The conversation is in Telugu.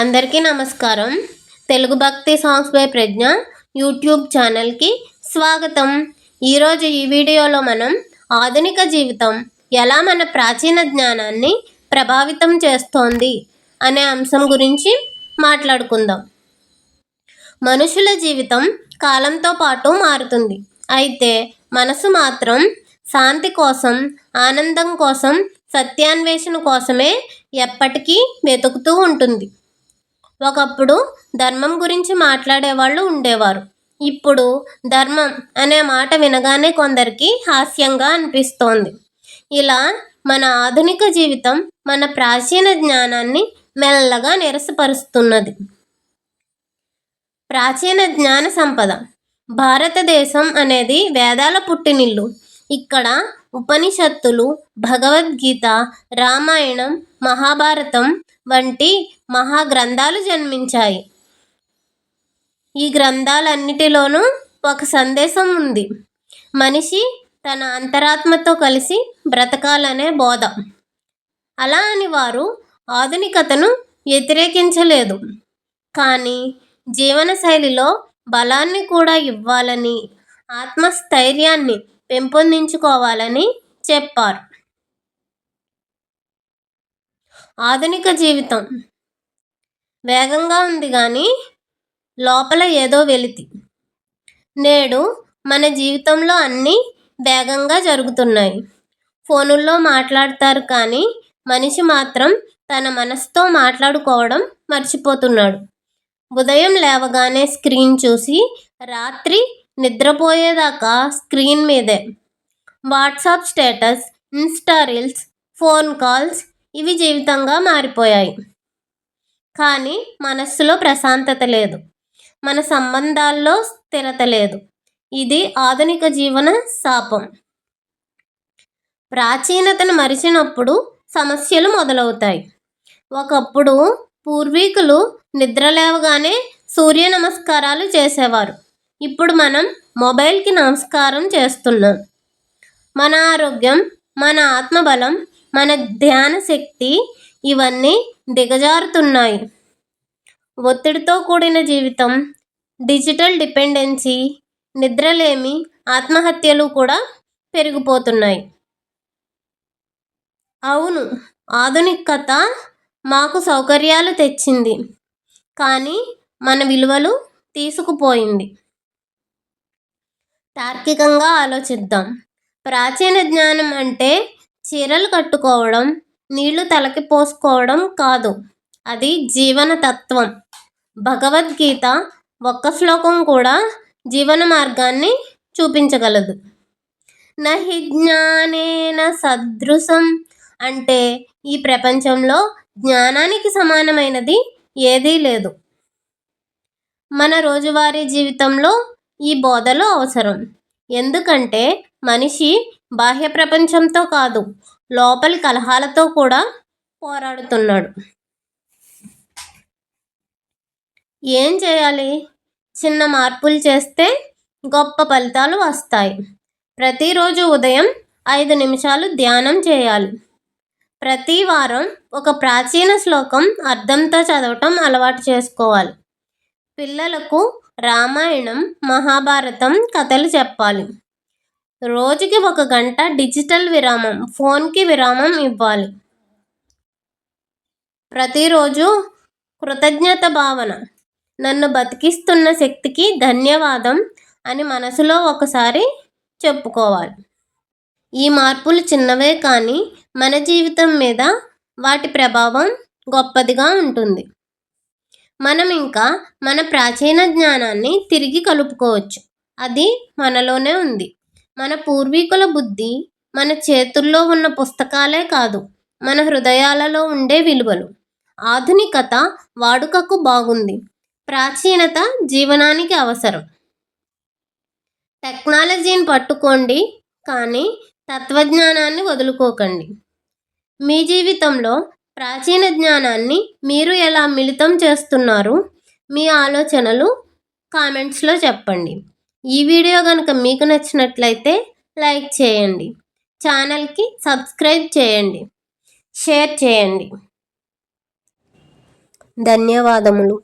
అందరికీ నమస్కారం. తెలుగు భక్తి సాంగ్స్ బై ప్రజ్ఞ యూట్యూబ్ ఛానల్కి స్వాగతం. ఈరోజు ఈ వీడియోలో మనం ఆధునిక జీవితం ఎలా మన ప్రాచీన జ్ఞానాన్ని ప్రభావితం చేస్తోంది అనే అంశం గురించి మాట్లాడుకుందాం. మనుషుల జీవితం కాలంతో పాటు మారుతుంది. అయితే మనసు మాత్రం శాంతి కోసం ఆనందం కోసం సత్యాన్వేషణ కోసమే ఎప్పటికీ వెతుకుతూ ఉంటుంది. ఒకప్పుడు ధర్మం గురించి మాట్లాడేవాళ్ళు ఉండేవారు. ఇప్పుడు ధర్మం అనే మాట వినగానే కొందరికి హాస్యంగా అనిపిస్తోంది. ఇలా మన ఆధునిక జీవితం మన ప్రాచీన జ్ఞానాన్ని మెల్లగా నిరసపరుస్తున్నది. ప్రాచీన జ్ఞాన సంపద. భారతదేశం అనేది వేదాల పుట్టినిల్లు. ఇక్కడ ఉపనిషత్తులు భగవద్గీత రామాయణం మహాభారతం వంటి మహాగ్రంథాలు జన్మించాయి. ఈ గ్రంథాలన్నిటిలోనూ ఒక సందేశం ఉంది. మనిషి తన అంతరాత్మతో కలిసి బ్రతకాలనే బోధ. అలా అని వారు ఆధునికతను వ్యతిరేకించలేదు. కానీ జీవనశైలిలో బలాన్ని కూడా ఇవ్వాలని ఆత్మస్థైర్యాన్ని పెంపొందించుకోవాలని చెప్పారు. ఆధునిక జీవితం. వేగంగా ఉంది కానీ లోపల ఏదో వెలితి. నేడు మన జీవితంలో అన్నీ వేగంగా జరుగుతున్నాయి. ఫోనుల్లో మాట్లాడతారు కానీ మనిషి మాత్రం తన మనసుతో మాట్లాడుకోవడం మర్చిపోతున్నాడు. ఉదయం లేవగానే స్క్రీన్ చూసి రాత్రి నిద్రపోయేదాకా స్క్రీన్ మీదే. WhatsApp status Insta reels phone calls ఇవి జీవితంగా మారిపోయాయి. కానీ మనస్సులో ప్రశాంతత లేదు. మన సంబంధాల్లో స్థిరత లేదు. ఇది ఆధునిక జీవన శాపం. ప్రాచీనతను మరిచినప్పుడు సమస్యలు మొదలవుతాయి. ఒకప్పుడు పూర్వీకులు నిద్ర లేవగానే సూర్య నమస్కారాలు చేసేవారు. ఇప్పుడు మనం మొబైల్కి నమస్కారం చేస్తున్నాం. మన ఆరోగ్యం మన ఆత్మబలం మన ధ్యాన శక్తి ఇవన్నీ దిగజారుతున్నాయి. ఒత్తిడితో కూడిన జీవితం డిజిటల్ డిపెండెన్సీ నిద్రలేమి ఆత్మహత్యలు కూడా పెరిగిపోతున్నాయి. అవును ఆధునికత మాకు సౌకర్యాలు తెచ్చింది కానీ మన విలువలు తీసుకుపోయింది. తార్కికంగా ఆలోచిద్దాం. ప్రాచీన జ్ఞానం అంటే చీరలు కట్టుకోవడం నీళ్ళు తలకి పోసుకోవడం కాదు. అది జీవన తత్వం భగవద్గీత ఒక్క శ్లోకం కూడా జీవన మార్గాన్ని చూపించగలదు. నహి జ్ఞానేన సదృశం అంటే ఈ ప్రపంచంలో జ్ఞానానికి సమానమైనది ఏదీ లేదు. మన రోజువారీ జీవితంలో ఈ బోధలు అవసరం. ఎందుకంటే మనిషి బాహ్య ప్రపంచంతో కాదు లోపలి కలహాలతో కూడా పోరాడుతున్నాడు. ఏం చేయాలి? చిన్న మార్పులు చేస్తే గొప్ప ఫలితాలు వస్తాయి. ప్రతిరోజు ఉదయం ఐదు నిమిషాలు ధ్యానం చేయాలి. ప్రతి వారం ఒక ప్రాచీన శ్లోకం అర్థంతో చదవటం అలవాటు చేసుకోవాలి. పిల్లలకు రామాయణం మహాభారతం కథలు చెప్పాలి. రోజుకి ఒక గంట డిజిటల్ విరామం ఫోన్కి విరామం ఇవ్వాలి. ప్రతిరోజు కృతజ్ఞత భావన. నన్ను బతికిస్తున్న శక్తికి ధన్యవాదం అని మనసులో ఒకసారి చెప్పుకోవాలి. ఈ మార్పులు చిన్నవే కానీ మన జీవితం మీద వాటి ప్రభావం గొప్పదిగా ఉంటుంది. మనం ఇంకా మన ప్రాచీన జ్ఞానాన్ని తిరిగి కలుపుకోవచ్చు. అది మనలోనే ఉంది. మన పూర్వీకుల బుద్ధి మన చేతుల్లో ఉన్న పుస్తకాలే కాదు మన హృదయాలలో ఉండే విలువలు. ఆధునికత వాడుకకు బాగుంది. ప్రాచీనత జీవనానికి అవసరం. టెక్నాలజీని పట్టుకోండి కానీ తత్వజ్ఞానాన్ని వదులుకోకండి. మీ జీవితంలో ప్రాచీన జ్ఞానాన్ని మీరు ఎలా మిళితం చేస్తున్నారు? మీ ఆలోచనలు కామెంట్స్లో చెప్పండి. ఈ వీడియో కనుక మీకు నచ్చినట్లయితే లైక్ చేయండి. ఛానల్కి సబ్స్క్రైబ్ చేయండి. షేర్ చేయండి. ధన్యవాదములు.